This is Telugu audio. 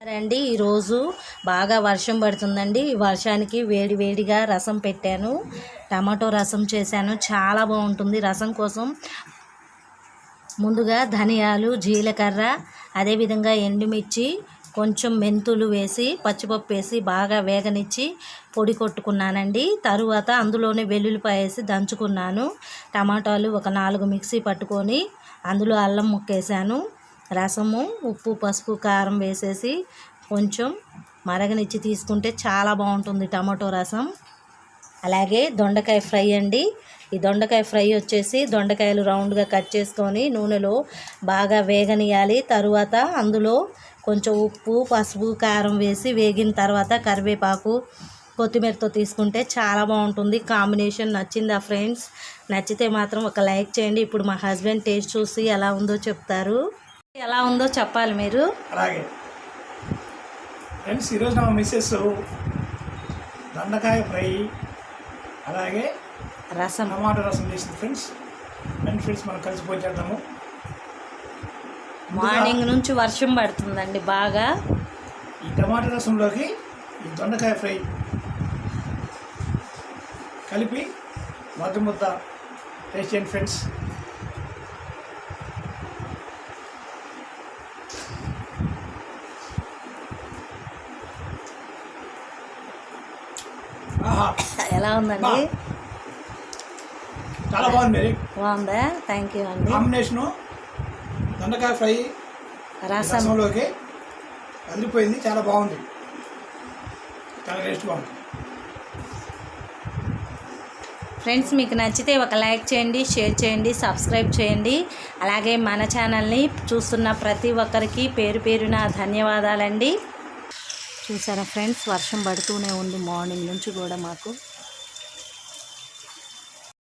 రండి ఈరోజు బాగా వర్షం పడుతుందండి. ఈ వర్షానికి వేడి వేడిగా రసం పెట్టాను. టమాటో రసం చేశాను. చాలా బాగుంటుంది రసం కోసం. ముందుగా ధనియాలు జీలకర్ర అదేవిధంగా ఎండుమిర్చి కొంచెం మెంతులు వేసి పచ్చిపప్పు వేసి బాగా వేగనిచ్చి పొడి కొట్టుకున్నానండి. తరువాత అందులోనే వెల్లుల్లిపాయ వేసి దంచుకున్నాను. టమాటాలు ఒక నాలుగు మిక్సీ పట్టుకొని అందులో అల్లం ముక్కేసాను రసము ఉప్పు పసుపు కారం వేసేసి కొంచెం మరగనిచ్చి తీసుకుంటే చాలా బాగుంటుంది టమాటో రసం. అలాగే దొండకాయ ఫ్రై అండి. ఈ దొండకాయ ఫ్రై వచ్చేసి దొండకాయలు రౌండ్గా కట్ చేసుకొని నూనెలో బాగా వేగనియాలి తరువాత అందులో కొంచెం ఉప్పు పసుపు కారం వేసి వేగిన తర్వాత కరివేపాకు కొత్తిమీరతో తీసుకుంటే చాలా బాగుంటుంది. కాంబినేషన్ నచ్చిందా ఫ్రెండ్స్? నచ్చితే మాత్రం ఒక లైక్ చేయండి. ఇప్పుడు మా హస్బెండ్ టేస్ట్ చూసి ఎలా ఉందో చెప్తారు. ఎలా ఉందో చెప్పాలి మీరు. అలాగే. ఫ్రెండ్స్ ఈరోజు నా మిస్సెస్ దొండకాయ ఫ్రై అలాగే రసం. టమాటో రసం చేసింది ఫ్రెండ్స్. అండ్ ఫ్రెండ్స్ మనం కలిసిపోయి చేద్దాము. మార్నింగ్ నుంచి వర్షం పడుతుందండి బాగా. ఈ టమాటో రసంలోకి ఈ దొండకాయ ఫ్రై కలిపి ముద్ద ముద్ద టేస్ట్ చేయండి ఫ్రెండ్స్. ఎలా ఉందండి? చాలా బాగుంది. బాగుందా? థ్యాంక్ యూ అండి. కాంబినేషను దొండకాయ ఫ్రై రసం. రసంలోకి అదిరిపోయింది. చాలా బాగుంది. చాలా టేస్ట్ బాగుంది. ఫ్రెండ్స్ మీకు నచ్చితే ఒక లైక్ చేయండి షేర్ చేయండి సబ్స్క్రైబ్ చేయండి. అలాగే మన ఛానల్ని చూస్తున్న ప్రతి ఒక్కరికి పేరు పేరున ధన్యవాదాలండి. చూసారా ఫ్రెండ్స్ వర్షం పడుతూనే ఉంది మార్నింగ్ నుంచి కూడా మాకు.